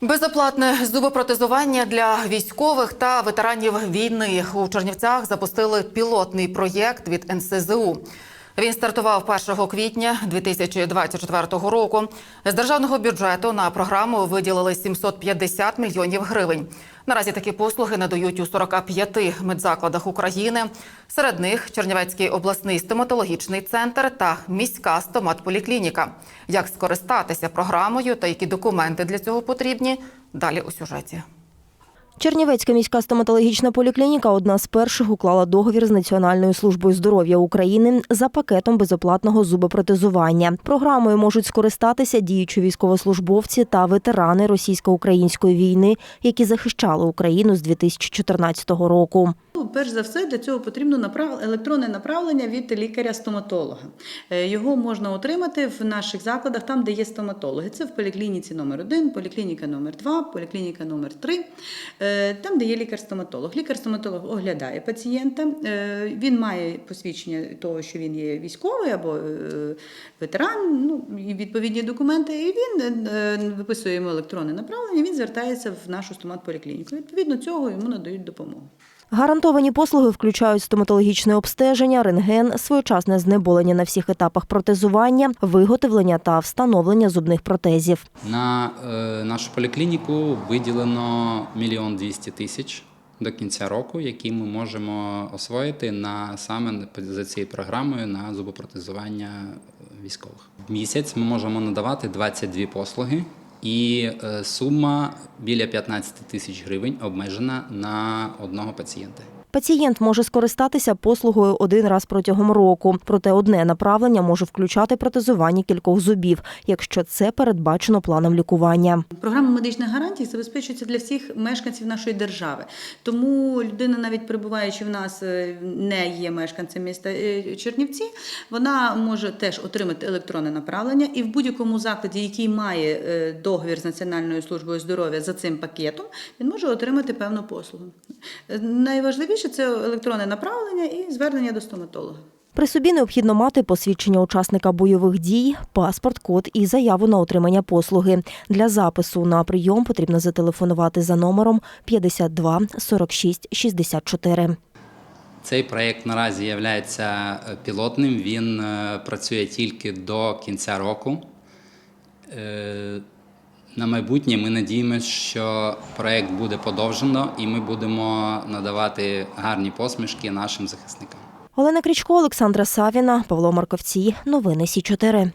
Безоплатне зубопротезування для військових та ветеранів війни у Чернівцях запустили пілотний проєкт від НСЗУ. Він стартував 1 квітня 2024 року. З державного бюджету на програму виділили 750 мільйонів гривень. Наразі такі послуги надають у 45 медзакладах України. Серед них Чернівецький обласний стоматологічний центр та міська стоматполіклініка. Як скористатися програмою та які документи для цього потрібні? Далі у сюжеті. Чернівецька міська стоматологічна поліклініка одна з перших уклала договір з Національною службою здоров'я України за пакетом безоплатного зубопротезування. Програмою можуть скористатися діючі військовослужбовці та ветерани російсько-української війни, які захищали Україну з 2014 року. Ну, Перш за все, для цього потрібно направ... електронне направлення від лікаря-стоматолога. Е, Його можна отримати в наших закладах, там, де є стоматологи. Це в поліклініці номер 1 поліклініка номер 2 поліклініка номер 3 е, там, де є лікар-стоматолог. Лікар-стоматолог оглядає пацієнта. е, Він має посвідчення того, що він є військовий або ветеран, ну, і відповідні документи, і він виписує йому електронне направлення, він звертається в нашу стоматполіклініку. Відповідно цього йому надають допомогу. Гарантовані послуги включають стоматологічне обстеження, рентген, своєчасне знеболення на всіх етапах протезування, виготовлення та встановлення зубних протезів. На е, нашу поліклініку виділено мільйон двісті тисяч до кінця року, які ми можемо освоїти на саме за цією програмою на зубопротезування військових. В місяць ми можемо надавати 22 послуги, і е, сума біля 15 тисяч гривень обмежена на одного пацієнта. Пацієнт може скористатися послугою один раз протягом року, проте одне направлення може включати протезування кількох зубів, якщо це передбачено планом лікування. Програма медичних гарантій забезпечується для всіх мешканців нашої держави. Тому людина, навіть перебуваючи в нас, е, не є мешканцем міста е, Чернівці, вона може теж отримати електронне направлення і в будь-якому закладі, який має е, договір з Національною службою здоров'я за цим пакетом, він може отримати певну послугу. Е, Найважливіше це електронне направлення і звернення до стоматолога. При собі необхідно мати посвідчення учасника бойових дій, паспорт, код і заяву на отримання послуги. Для запису на прийом потрібно зателефонувати за номером 52 46 64. Цей проєкт наразі є пілотним. Він е, працює тільки до кінця року. На майбутнє ми надіємося, що проект буде подовжено і ми будемо надавати гарні посмішки нашим захисникам. Олена Крічко, Олександра Савіна, Павло Марковці. Новини Сі 4